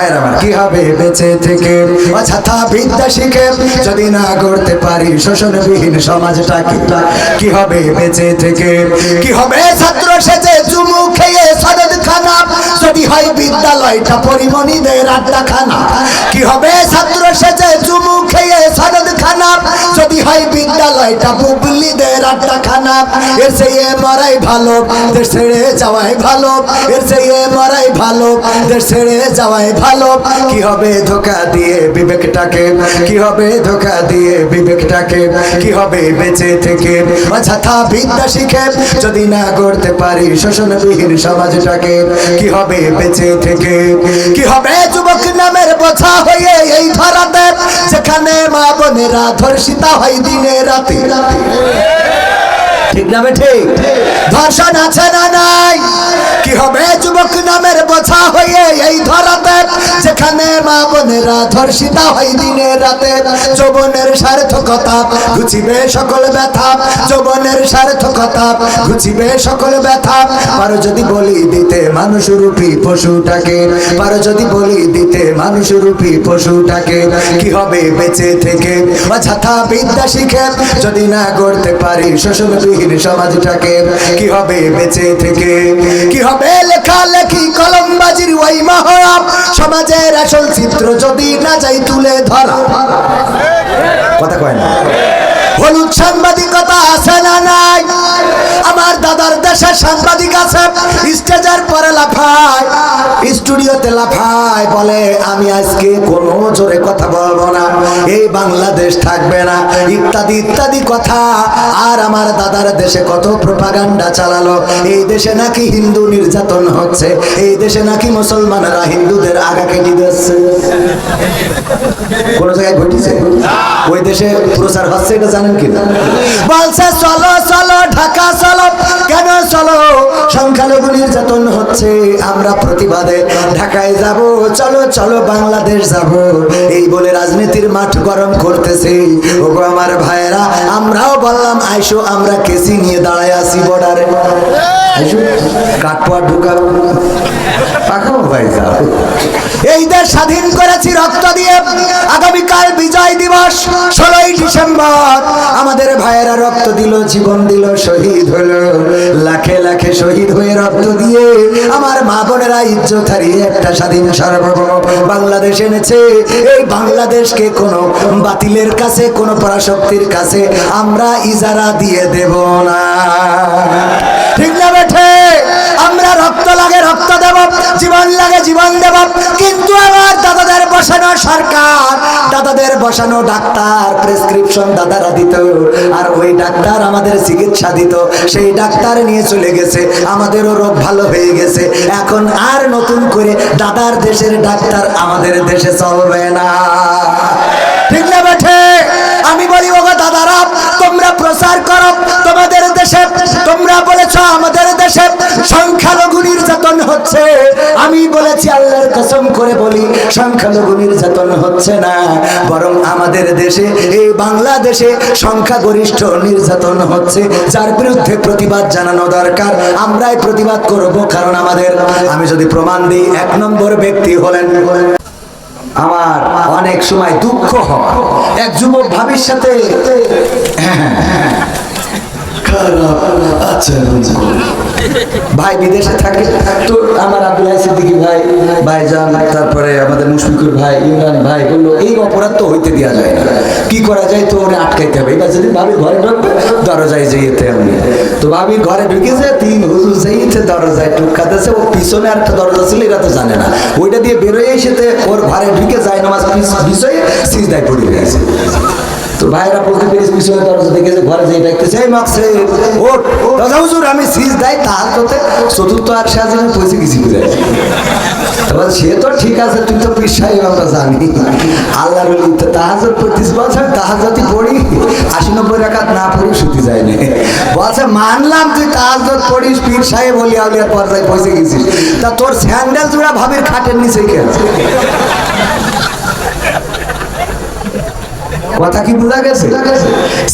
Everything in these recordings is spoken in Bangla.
ভাইয়ের আমার কি হবে বেঁচে থেকে অযথা বিদ্যা শিখে যদি না করতে পারি শোষণবিহীন সমাজটাকে, কি হবে বেঁচে থেকে? কি হবে? ছাত্র সেজে চুমু খেয়ে সনদ খানা যদি হয় বিদ্যালয়টা পরিমণিদের আড্ডা খানা কি হবে? ছাত্র সেজে চুমু খেয়ে সনদ খানা যদি হয় বিদ্যালয়টা বুবলিদের আড্ডা খানা এর চেয়ে মরাই ভালো, দেশ ছেড়ে যাওয়াই ভালো, এর চেয়ে মরাই ভালো ছেড়ে যাওয়াই ভালো। কি হবে ধোকা দিয়ে বিবেকটাকে? কি হবে ধোকা দিয়ে বিবেকটাকে? কি হবে বেঁচে থেকে? অযথা বিদ্যা শিখে যদি না করতে পারি শোষণবিহীন সমাজটাকে, কি হবে বেঁচে থেকে? কি হবে যুবক নামের বোঝা হয়ে এই ধরাতে? যেখানে মা বোনেরা ধর্ষিতা হয় দিনে রাতে। ঠিক না ঠিক? ধর্ষণ আছে না নাই? যেখানে মা বোনেরা, ধর্ষিতা হয় দিনে রাতে। যৌবনের সার্থকতা ঘুচিবে সকল ব্যথা। যৌবনের সার্থকতা ঘুচিবে সকল ব্যথা। পারো যদি বলি দিতে মানুষ রূপী পশুটাকে। পারো যদি বলি দিতে মানুষ রূপী পশুটাকে। কি হবে বেঁচে থেকে? অযথা বিদ্যা শিখে যদি না করতে পারি শোষণবিহীন সমাজটাকে, কি হবে বেঁচে থেকে? কি হবে লেখালেখি কলমবাজির ওই মহড়া সমাজের আসল চিত্র যদি না যাই তুলে ধরা। কথা কয় না। হলুদ সাংবাদিকতা আছে না নাই? আমার দাদার দেশে সাংবাদিক আছে, স্টেজের পরে লাফায়, স্টুডিওতে লাফায়। বলে আমি আজকে কোনো জোরে কথা বলব না। এই বাংলাদেশ থাকবে না। ইত্যাদি ইত্যাদি কথা। আর আমার দাদার দেশে কত প্রপাগান্ডা চালালো। এই দেশে নাকি হিন্দু নির্যাতন হচ্ছে। এই দেশে নাকি মুসলমানরা হিন্দুদের আগা কেটে দিচ্ছে। কোন জায়গায় ঘটেছে? ওই দেশে প্রচার হচ্ছে এটা জানেন কিনা? বলছে সংখ্যালঘু নির্যাতন হচ্ছে, আমরা প্রতিবাদে ঢাকায় যাব। চলো চলো, বাংলাদেশ যাব। এই বলে রাজনীতির মাঠ গরম করতেছে। ওগো আমার ভাইয়েরা, আমরাও বললাম, আইসো, আমরা কেসি নিয়ে দাঁড়ায় আছি বর্ডারে আইসো ঢুকাবো এই দেশ স্বাধীন করেছি রক্ত দিয়ে। আগামীকাল বিজয় দিবস, ষোলোই ডিসেম্বর। আমাদের ভাইয়েরা রক্ত দিল, জীবন দিল, শহীদ হলো। লাখে লাখে শহীদ হয়ে রক্ত দিয়ে আমার মা বোনেরা ইজ্জত হারিয়ে একটা স্বাধীন সার্বভৌম বাংলাদেশ এনেছে। এই বাংলাদেশকে কোনো বাতিলের কাছে, কোনো পরাশক্তির কাছে আমরা ইজারা দিয়ে দেব না। ঠিক না বেঠে? আমরা রক্ত লাগে রক্ত দেব, জীবন লাগে জীবন দেব, কিন্তু আমার দাদাদের বসানো সরকার, দাদাদের বসানো ডাক্তার প্রেসক্রিপশন দাদারা দিত। আর ওই ডাক্তার আমাদের চিকিৎসা দিত। সেই ডাক্তার নিয়ে চলে গেছে। আমাদেরও রোগ ভালো হয়ে গেছে। এখন আর নতুন করে দাদার দেশের ডাক্তার আমাদের দেশে চলবে না। ঠিক না বেঠে? আমি বলি, ওগো দাদারা, তোমরা প্রচার করো। তোমাদের দেশে, তোমরা বলেছ আমাদের দেশে নির্যাতন হচ্ছে। আমি বলেছি, আল্লাহর কসম করে বলি, সংখ্যালঘু নির্যাতন হচ্ছে না। বরং আমাদের দেশে, এই বাংলাদেশে সংখ্যাগরিষ্ঠ নির্যাতন হচ্ছে। যার বিরুদ্ধে প্রতিবাদ জানানো দরকার। আমরাই প্রতিবাদ করব, কারণ আমাদের, আমি যদি প্রমাণ দিই, এক নম্বর ব্যক্তি হলেন আমার অনেক সময় দুঃখ হয় এক যুবক ভাবির সাথে ভাই বিদেশে থাকে? তো আমার আব্দুল্লাহ সিদ্দিকী ভাই, ভাইজান, তারপরে আমাদের মুশফিকুর ভাই, ইমরান ভাই বলল এই অপরাধ তো হইতে দেওয়া যায় না। কি করা যায় তো ওরে আটকাইতে হবে। এবার যদি ভাবির ঘরে ঢুকবে, দরজায় যেতে আমি তো ভাবির ঘরে ঢুকেছে তিন হুজুর যেইতে দরজায় টুকাতেছে ও পিছনে একটা দরজা ছিল এরা তো জানে না। ওইটা দিয়ে বেরোয় এসেতে ওর ঘরে ঢুকে যায় নামাজ বিষয়ে সিজদায় পড়ে গেছে। তো ভাইরা বলতে পেরেছি, পিছনে দরজা দেখেছে ঘরে যেয়ে ডাকতেছে এই মাকসে ওট দাদা হুজুর, আমি সিজ দেয় তার করতে চতুর্থ আর সাজনে পৌঁছে গেছি বুঝে এবার সে তো ঠিক আছে, তুই তো পিসাই আমরা জানি। আল্লাহ বলি তো তাহাজত পঁচিশ বছর তাহাজতি পড়ি, আশি নব্বই রাখাত না পড়ি শুতে যায়নি বলছে, মানলাম তুই তাহাজত পড়িস, পীর সাহেব বলি আউলিয়ার পর্যায়ে পৌঁছে গেছিস। তা তোর স্যান্ডেল জোড়া ভাবির খাটের নিচে খেয়েছে কথা কি বোঝা গেছে?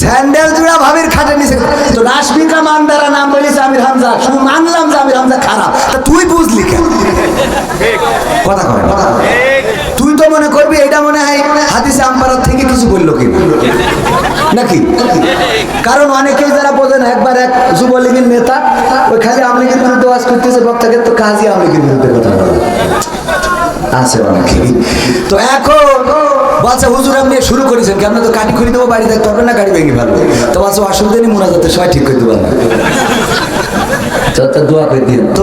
স্যান্ডেল জোড়া ভাবির খাটে নিছে। তো রাশমিকা মান্দারা নাম বলিস আমির হামজা। শুধু মানলাম যে আমির হামজা খারাপ। তা তুই বুঝলি কেন? কথা কয় তুই তো মনে করবি এটা মনে হয় হাদিসে আম্পারার থেকে কিছু বলল কি নাকি? কারণ অনেকেই যারা বোঝেন একবার এক যুবলীগের নেতা, ওই খালি আমলিগের বিরুদ্ধে ওয়াজ করতেছে, বক্তাকে তো কাজই আমলিগের বিরুদ্ধে কথা বলে আছে অনেকে তো এখন বাচ্চা হুজুর আপনি শুরু করেছেন কেমন তো কাটি খুলে দেবো, বাড়ি থাকতে না, গাড়ি ভেঙে ফেলব? তো বাচ্চা অসুবিধা নেই মোনাজাতের সময় ঠিক করে দেবো না। তো দোয়া করে দিন। তো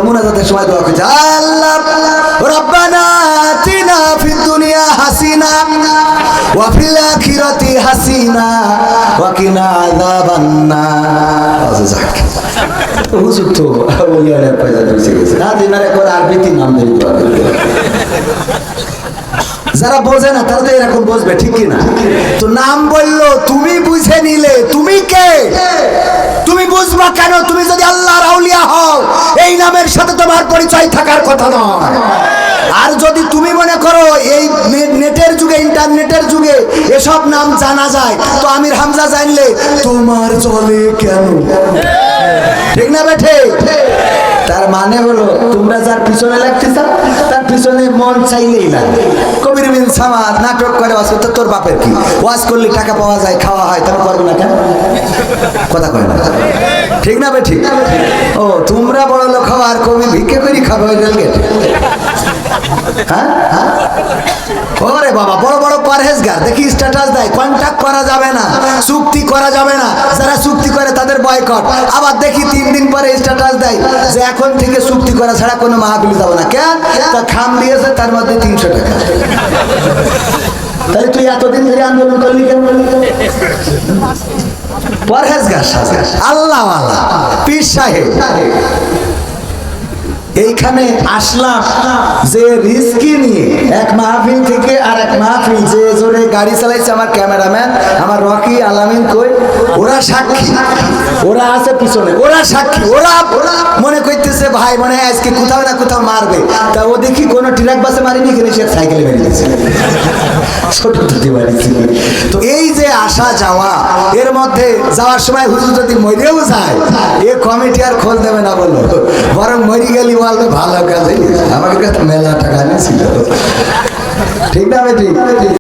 কিনা আচ্ছা করে আরবিতে নাম যারা বোঝে না তারা তো এরকম বুঝবে, ঠিক কি না? তো নাম বলল, তুমি বুঝে নিলে, তুমি কে? তুমি বুঝবা কেন? তুমি যদি আল্লাহর আউলিয়া হও, এই নামের সাথে তোমার পরিচয় থাকার কথা নয়। আর যদি তুমি মনে করো, এই নেটের যুগে, ইন্টারনেটের যুগে এসব নাম জানা যায়, তো আমির হামজা জানলে, তোমার চলে কেন? ঠিক না বেঠে? তার মানে হলো, তোমরা যার পিছনে লাগতে চাও পিছনে মন চাইলেই লাগে। কবির বিন সামাদ নাটক করে, ওয়াজ করতে, তোর বাপের কি? ওয়াজ করলে টাকা পাওয়া যায়, খাওয়া হয় তবে করবে না কেন? কথা কয় না। ঠিক না বে, ঠিক? ও, তোমরা বড় লোক হও আর কবি ভিক্ষে করি খাবে ওই রেলগেট। হ্যাঁ হ্যাঁ? ওরে বাবা, বড় বড় পরহেজগার, দেখি স্ট্যাটাস দেয় কন্ট্যাক্ট করা যাবে না, চুক্তি করা যাবে না। যারা চুক্তি করে তাদের বয়কট আবার দেখি তিন দিন পরে স্ট্যাটাস দেয় যে এখন থেকে চুক্তি করা ছাড়া কোনো মাহফিল যাব না। কেন? তা খাম দিয়েছে, তার মধ্যে তিনশো টাকা। তাহলে তুই এতদিন ধরে আন্দোলন করলি কেন? পরহেজগার সাজা। আল্লাহ আল্লাহ পীর সাহেব। এইখানে আসলাম যে রিস্কি নিয়ে এক মাহফিল থেকে আর এক মাহফিল। যে জোরে গাড়ি চালাইছে আমার ক্যামেরাম্যান, আমার রকি আলামিন কই? ওরা সাক্ষী। ওরা আছে পিছনে। ওরা সাক্ষী। ওরা মনে করতেছে, ভাই, মনে হয় আজকে কোথাও না কোথাও মারবে। তা ও দেখি কোনো ট্রাক বাসে মারিনি সে বেরিয়েছে ছোট তো এই যে আসা যাওয়া, এর মধ্যে যাওয়ার সময় হুজুর যদি মরেও যায়, এ কমিটি আর খোঁজ দেবে না বলল বরং মরি গেলি বলবে, ভালো কাজে আমাকে কাছে মেলা টাকা নিয়েছিল ঠিক না, বেটি?